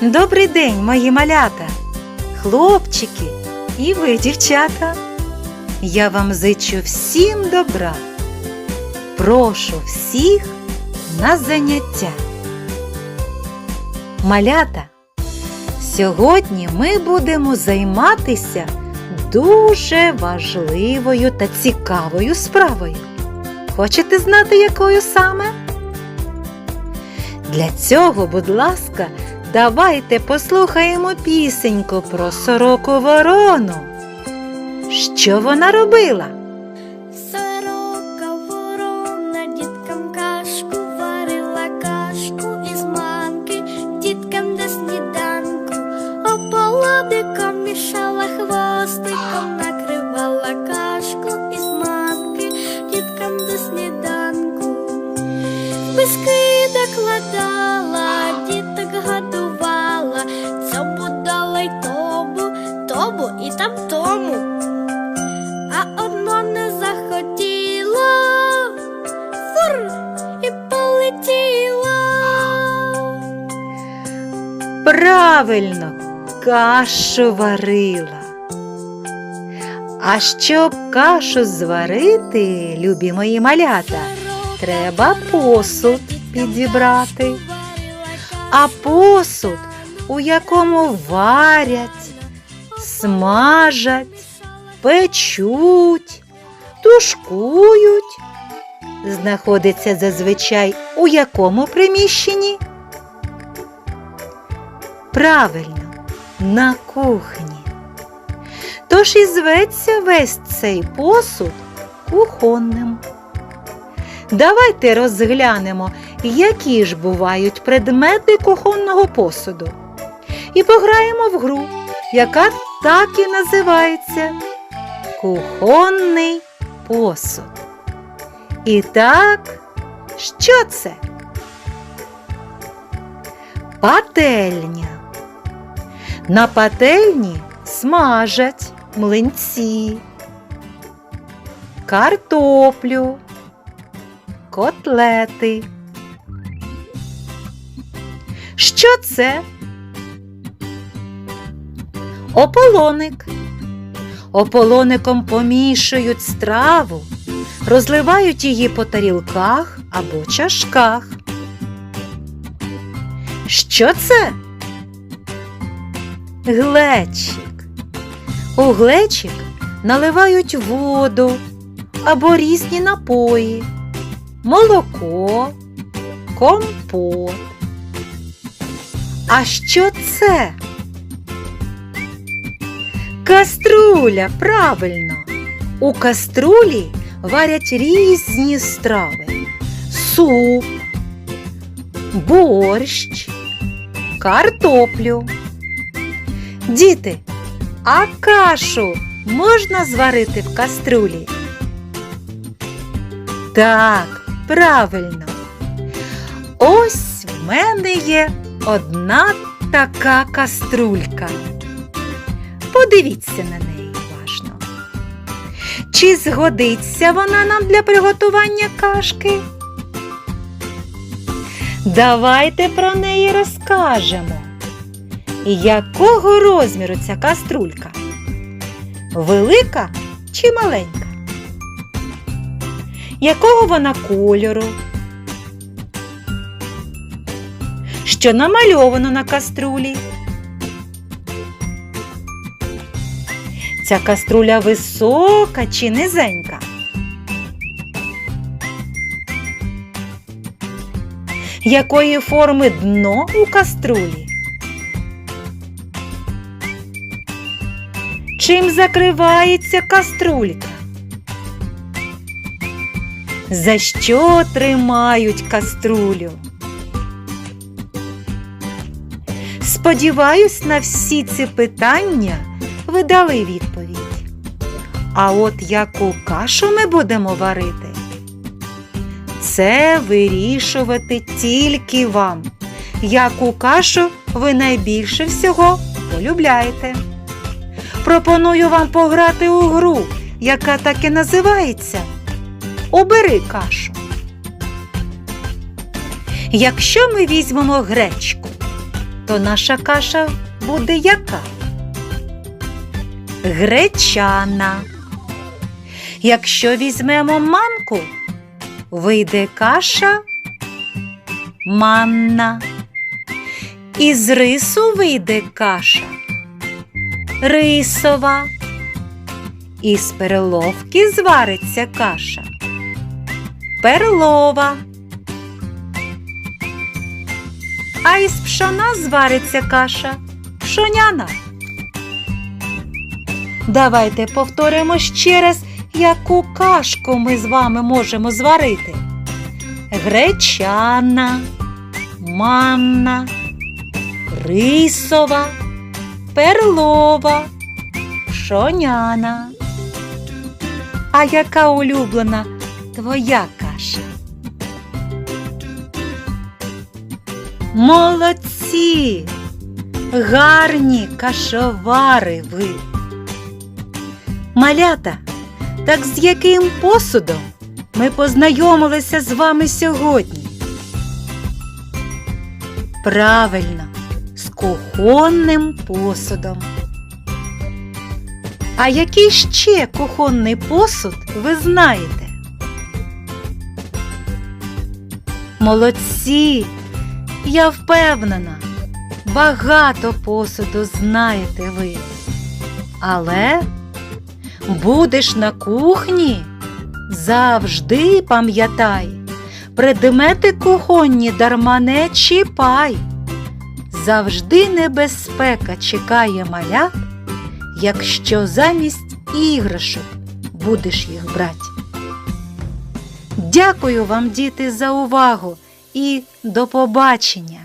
Добрий день, мої малята, хлопчики і ви, дівчата. Я вам зичу всім добра. Прошу всіх на заняття. Малята, сьогодні ми будемо займатися дуже важливою та цікавою справою. Хочете знати, якою саме? Для цього, будь ласка, давайте послухаємо пісеньку про сороку ворону. Що вона робила? І там тому. А одно не захотіло, фур і полетіло. Правильно, кашу варила. А щоб кашу зварити, любі мої малята, треба посуд підібрати. А посуд, у якому варять, смажать, печуть, тушкують, знаходиться зазвичай у якому приміщенні? Правильно, на кухні. Тож і зветься весь цей посуд кухонним. Давайте розглянемо, які ж бувають предмети кухонного посуду. І пограємо в гру, яка так і називається Кухонний посуд. І так, що це? Пательня. На пательні смажать млинці, картоплю, котлети. Що це? Ополоник. Ополоником помішують страву, розливають її по тарілках або чашках. Що це? Глечик. У глечик наливають воду або різні напої, молоко, компот. А що це? Каструля, правильно. У каструлі варять різні страви: суп, борщ, картоплю. Діти, а кашу можна зварити в каструлі? Так, правильно. Ось в мене є одна така каструлька. Подивіться на неї уважно. Чи згодиться вона нам для приготування кашки? Давайте про неї розкажемо. Якого розміру ця каструлька? Велика чи маленька? Якого вона кольору? Що намальовано на каструлі? Ця каструля висока чи низенька? Якої форми дно у каструлі? Чим закривається каструлька? За що тримають каструлю? Сподіваюсь, на всі ці питання ви дали відповідь. А от яку кашу ми будемо варити? Це вирішувати тільки вам. Яку кашу ви найбільше всього полюбляєте? Пропоную вам пограти у гру, яка так і називається Обери кашу. Якщо ми візьмемо гречку, то наша каша буде яка? Гречана. Якщо візьмемо манку, вийде каша манна. Із рису вийде каша рисова. Із переловки звариться каша перлова. А із пшона звариться каша пшоняна. Давайте повторимо ще раз, яку кашку ми з вами можемо зварити. Гречана, манна, рисова, перлова, пшоняна. А яка улюблена твоя каша? Молодці! Гарні кашовари ви. Малята, так з яким посудом ми познайомилися з вами сьогодні? Правильно, з кухонним посудом. А який ще кухонний посуд ви знаєте? Молодці! Я впевнена, багато посуду знаєте ви. Але будеш на кухні, завжди пам'ятай, предмети кухонні дарма не чіпай. Завжди небезпека чекає малят, якщо замість іграшок будеш їх брати. Дякую вам, діти, за увагу і до побачення!